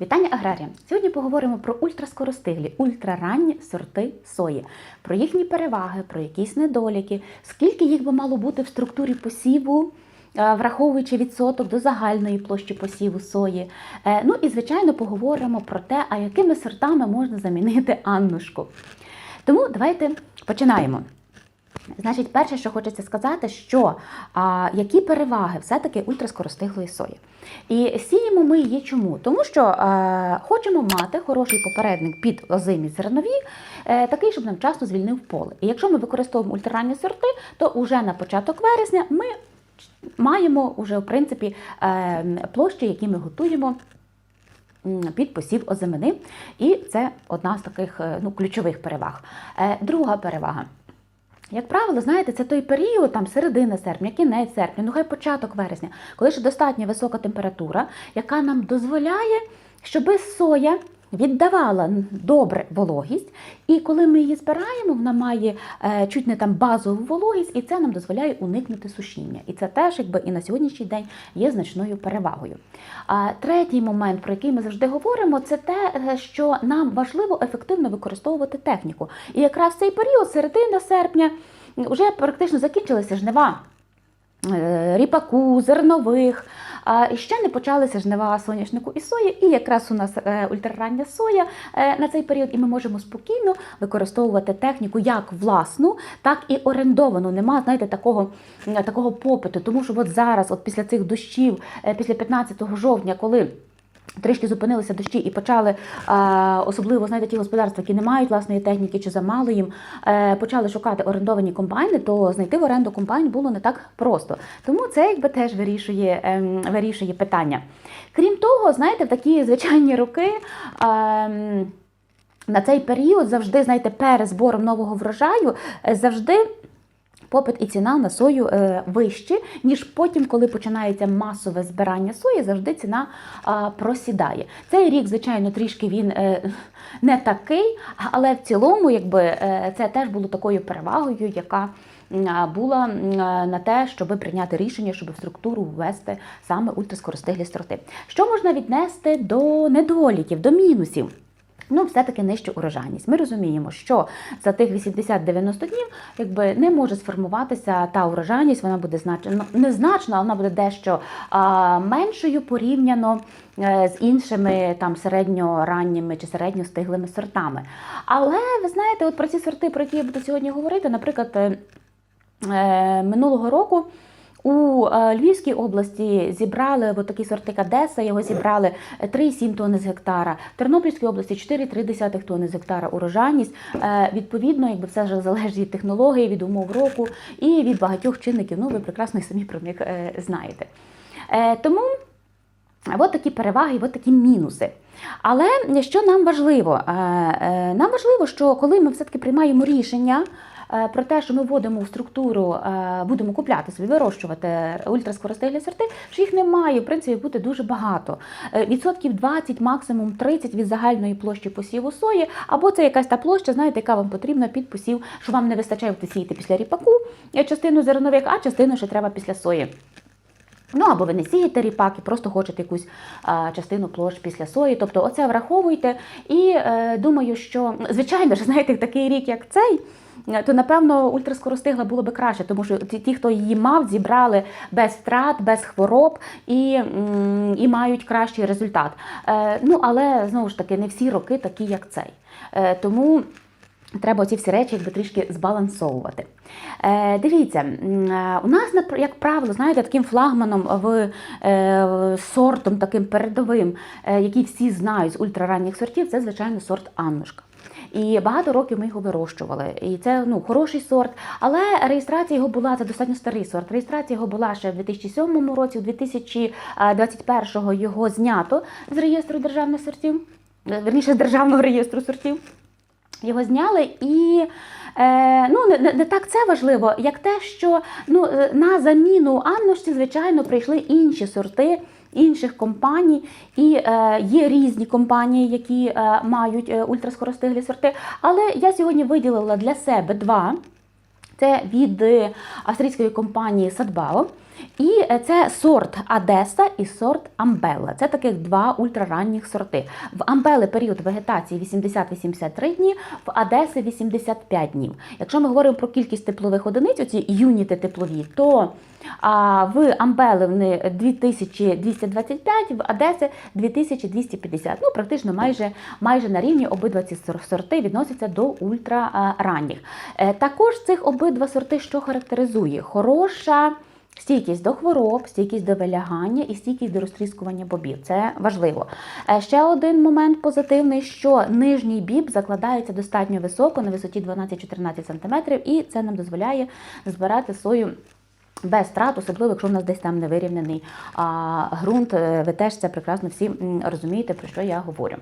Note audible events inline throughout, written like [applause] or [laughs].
Вітання аграріям! Сьогодні поговоримо про ультраскоростиглі, ультраранні сорти сої, про їхні переваги, про якісь недоліки, скільки їх би мало бути в структурі посіву, е, враховуючи відсоток до загальної площі посіву сої. Е, Ну і звичайно поговоримо про те, а якими сортами можна замінити Аннушку. Тому давайте починаємо. Значить, перше, що хочеться сказати, що а, які переваги все-таки ультраскоростиглої сої. І сіємо ми її чому? Тому що е, хочемо мати хороший попередник під озимі зернові, е, такий, щоб нам часто звільнив поле. І якщо ми використовуємо ультраранні сорти, то вже на початок вересня ми маємо вже, в принципі, е, площі, які ми готуємо під посів озимини. І це одна з таких е, ну, ключових переваг. Е, Друга перевага. Як правило, знаєте, це той період, там середина серпня, кінець серпня, ну хай початок вересня, коли ще достатньо висока температура, яка нам дозволяє, щоб соя віддавала добре вологість, і коли ми її збираємо, вона має е, чуть не там базову вологість, і це нам дозволяє уникнути сушіння. І це теж, якби і на сьогоднішній день є значною перевагою. А третій момент, про який ми завжди говоримо, це те, е, що нам важливо ефективно використовувати техніку. І якраз в цей період, середина серпня, вже практично закінчилися жнива е, ріпаку, зернових. А ще не почалися жнива соняшнику і сої, і якраз у нас е, ультрарання соя е, на цей період, і ми можемо спокійно використовувати техніку як власну, так і орендовану. Нема, знаєте, такого, такого попиту. Тому що от зараз, от після цих дощів, е, після 15 жовтня, коли Трішки зупинилися дощі і почали, особливо знаєте, ті господарства, які не мають власної техніки чи замало їм, е, почали шукати орендовані комбайни, то знайти в оренду комбайн було не так просто. Тому це якби теж вирішує, ем, вирішує питання. Крім того, знаєте, в такі звичайні роки. ем, на цей період завжди, знаєте, перед збором нового врожаю е, завжди. Попит і ціна на сою е, вищі, ніж потім, коли починається масове збирання сої, завжди ціна просідає. Цей рік, звичайно, трішки він е, не такий, але в цілому, якби е, це теж було такою перевагою, яка була на те, щоб прийняти рішення, щоб в структуру ввести саме ультраскоростиглі сорти. Що можна віднести до недоліків, до мінусів? Ну, все-таки нижча урожайність. Ми розуміємо, що за тих 80-90 днів якби не може сформуватися та урожайність, вона буде значно незначно, але вона буде дещо а, меншою порівняно е, з іншими там середньоранніми чи середньостиглими сортами. Але ви знаєте, от про ці сорти, про які я буду сьогодні говорити, наприклад, е, е, минулого року. У е, Львівській області зібрали от такі сорти Кадеса, його зібрали 3,7 тонни з гектара. В Тернопільській області 4,3 тонни з гектара урожайність. Е, Відповідно, якби все ж залежить від технології, від умов року і від багатьох чинників. Ну, ви прекрасно самі про них е, знаєте. Тому От такі переваги, от такі мінуси. Але що нам важливо? Нам важливо, що коли ми все-таки приймаємо рішення про те, що ми вводимо в структуру, е, будемо купляти собі, вирощувати ультраскоростиглі сорти, що їх не має, в принципі, бути дуже багато. Е, Відсотків 20, максимум 30 від загальної площі посіву сої, або це якась та площа, знаєте, яка вам потрібна під посів, що вам не вистачає ви сіяти після ріпаку, е, частину зернових, а частину ще треба після сої. Ну, або ви не сієте ріпак і просто хочете якусь а, частину площ після сої. Тобто, оце враховуйте. І е, думаю, що звичайно ж, [laughs] знаєте, такий рік, як цей. То напевно ультраскоростигла було би краще, тому що ті, хто її мав, зібрали без втрат, без хвороб і, і мають кращий результат. Е, ну але знову ж таки, не всі роки такі, як цей. Е, тому Треба ці всі речі якби трішки збалансовувати. Е, дивіться, е, у нас, як правило, знаєте, таким флагманом в е, сортом таким передовим, е, який всі знають з ультраранніх сортів, це, звичайно, сорт Аннушка. І багато років ми його вирощували. І це ну, хороший сорт. Але реєстрація його була, це достатньо старий сорт. Реєстрація його була ще в 2007 році, у 2021 його знято з реєстру державних сортів, е, верніше з державного реєстру сортів. Його зняли і е, ну, не, не, так це важливо, як те, що ну, е, на заміну Аннушці, звичайно, прийшли інші сорти інших компаній, і е, є різні компанії, які е, мають е, ультраскоростиглі сорти. Але я сьогодні виділила для себе два. Це від е, австрійської компанії Садбао. І е, це сорт Одеса і сорт Амбелла. Це таких два ультраранніх сорти. В Амбели період вегетації 80-83 дні, в Одеси 85 днів. Якщо ми говоримо про кількість теплових одиниць, оці юніти теплові, то а, в Амбели вони 2225, в Одеси 2250. Ну, практично майже, майже на рівні обидва ці сорти відносяться до ультраранніх. Е, Також цих обидва сорти, що характеризує? Хороша. Стійкість до хвороб, стійкість до вилягання і стійкість до розтріскування бобів. Це важливо. Е, Ще один момент позитивний, що нижній біб закладається достатньо високо на висоті 12-14 см, і це нам дозволяє збирати сою без втрат, особливо якщо в нас десь там невирівнений а, ґрунт. Е, Ви теж це прекрасно всі розумієте, про що я говорю.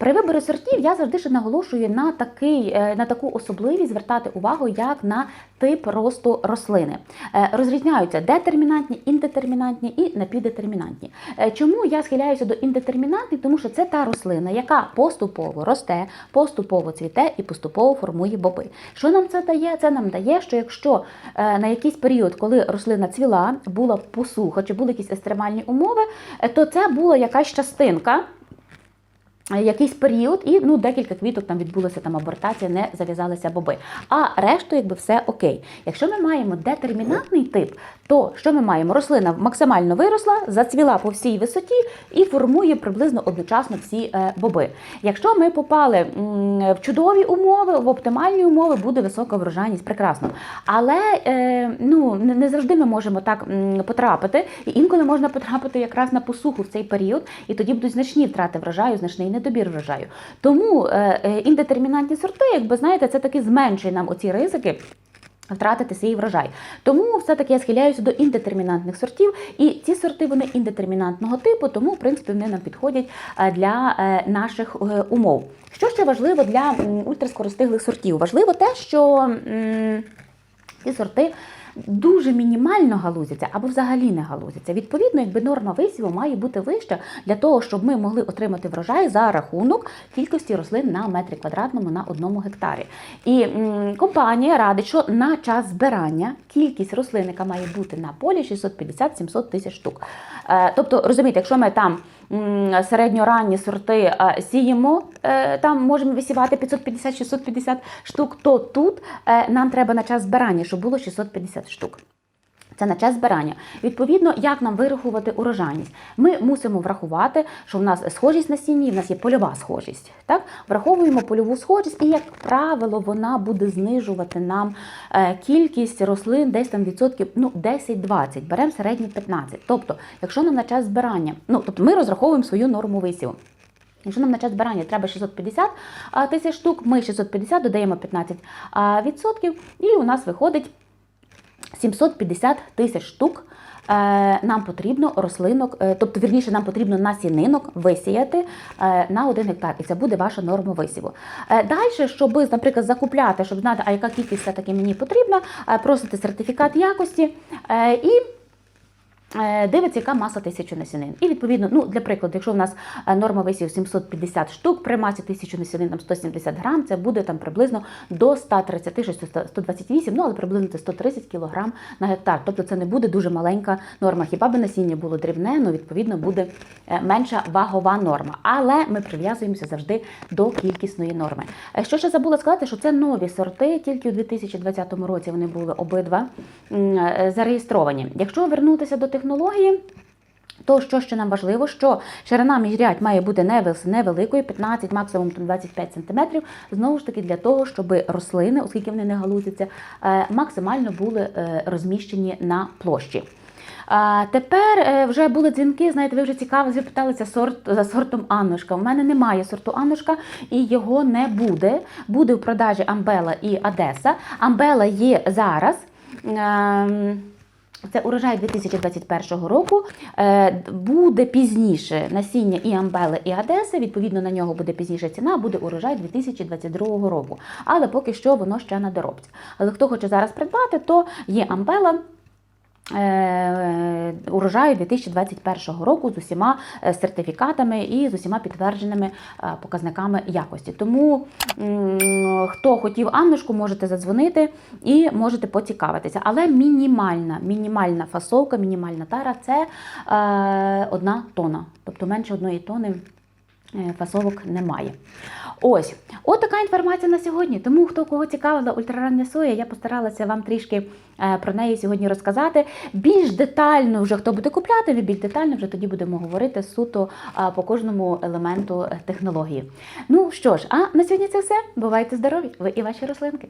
При виборі сортів я завжди ще наголошую на такий, е, на таку особливість звертати увагу, як на тип росту рослини. Е, Розрізняються детермінантні, індетермінантні і напівдетермінантні. Е, Чому я схиляюся до індетермінантних? Тому що це та рослина, яка поступово росте, поступово цвіте і поступово формує боби. Що нам це дає? Це нам дає, що якщо на якийсь період, коли рослина цвіла, була посуха чи були якісь екстремальні умови, то це була якась частинка. Якийсь період, і ну декілька квіток там відбулася там абортація, не зав'язалися боби. А решту, якби все окей. Якщо ми маємо детермінантний тип, то що ми маємо? Рослина максимально виросла, зацвіла по всій висоті і формує приблизно одночасно всі е, боби. Якщо ми попали в чудові умови, в оптимальні умови, буде висока врожайність, прекрасно. Але е, ну не не завжди ми можемо так потрапити, і інколи можна потрапити якраз на посуху в цей період, і тоді будуть значні втрати врожаю, значний недобір врожаю. Тому е, е, індетермінантні сорти, якби знаєте, це таки зменшує нам оці ризики. Втратити свій врожай. Тому все-таки я схиляюся до індетермінантних сортів, і ці сорти вони індетермінантного типу, тому в принципі вони нам підходять е, для наших умов. Що ще важливо для м, ультраскоростиглих сортів? Важливо те, що ці сорти дуже мінімально галузяться або взагалі не галузяться. Відповідно, якби норма висіву має бути вища для того, щоб ми могли отримати врожай за рахунок кількості рослин на метрі квадратному на одному гектарі. І компанія радить, що на час збирання кількість рослин, яка має бути на полі, 650-700 тисяч штук. Е, тобто, розумієте, якщо ми там середньоранні сорти сіємо, е, там можемо висівати 550-650 штук, то тут е, нам треба на час збирання, щоб було 650 штук. Це на час збирання. Відповідно, як нам вирахувати урожайність? Ми мусимо врахувати, що в нас схожість насіння, і в нас є польова схожість. Так? Враховуємо польову схожість, і, як правило, вона буде знижувати нам е, кількість рослин десь там відсотків ну, 10-20, беремо середні 15. Тобто, якщо нам на час збирання, ну тобто ми розраховуємо свою норму висіву. Якщо нам на час збирання треба 650 тисяч штук, ми 650 додаємо 15 а, відсотків, і у нас виходить 750 тисяч штук. е, Нам потрібно рослинок, е, тобто вірніше, нам потрібно насінинок висіяти е, на один гектар, і це буде ваша норма висіву. Далі, щоб, наприклад, закупляти, щоб знати, а яка кількість все-таки мені потрібна, просите сертифікат якості і Дивиться, яка маса тисячі насінин. І відповідно, ну для прикладу, якщо в нас е, норма висів 750 штук, при масі тисячі насінин там 170 грам, це буде там приблизно до 136, 128, ну але приблизно це 130 кілограм на гектар. Тобто це не буде дуже маленька норма. Хіба би насіння було дрібне, ну відповідно буде е, менша вагова норма. Але ми прив'язуємося завжди до кількісної норми. Е, Що ще забула сказати, що це нові сорти, тільки у 2020 році вони були обидва е, зареєстровані. Якщо вернутися до технології. То що ще нам важливо, що ширина міжрядь має бути невеликою, 15, максимум 25 см, знову ж таки для того, щоб рослини, оскільки вони не галузяться, е, максимально були е, розміщені на площі. Тепер е, вже були дзвінки. Знаєте, ви вже цікаво запиталися сорт за сортом Аннушка. У мене немає сорту Аннушка і його не буде. Буде в продажі Амбела і Одеса. Амбела є зараз. Це урожай 2021 року. Е, Буде пізніше насіння і Амбели, і Одеси. Відповідно, на нього буде пізніше ціна, буде урожай 2022 року. Але поки що воно ще на доробці. Але хто хоче зараз придбати, то є Амбела. Е, урожаю 2021 року з усіма е, сертифікатами і з усіма підтвердженими е, показниками якості. Тому хто хотів Аннушку, можете задзвонити і можете поцікавитися. Але мінімальна, мінімальна фасовка, мінімальна тара це е, одна тона, тобто менше одної тони е, фасовок немає. Ось, от така інформація на сьогодні. Тому хто кого цікавила ультрарання соя, я постаралася вам трішки е, про неї сьогодні розказати. Більш детально, вже хто буде купляти, більш детально вже тоді будемо говорити суто е, по кожному елементу е, технології. Ну що ж, а на сьогодні це все. Бувайте здорові! Ви і ваші рослинки.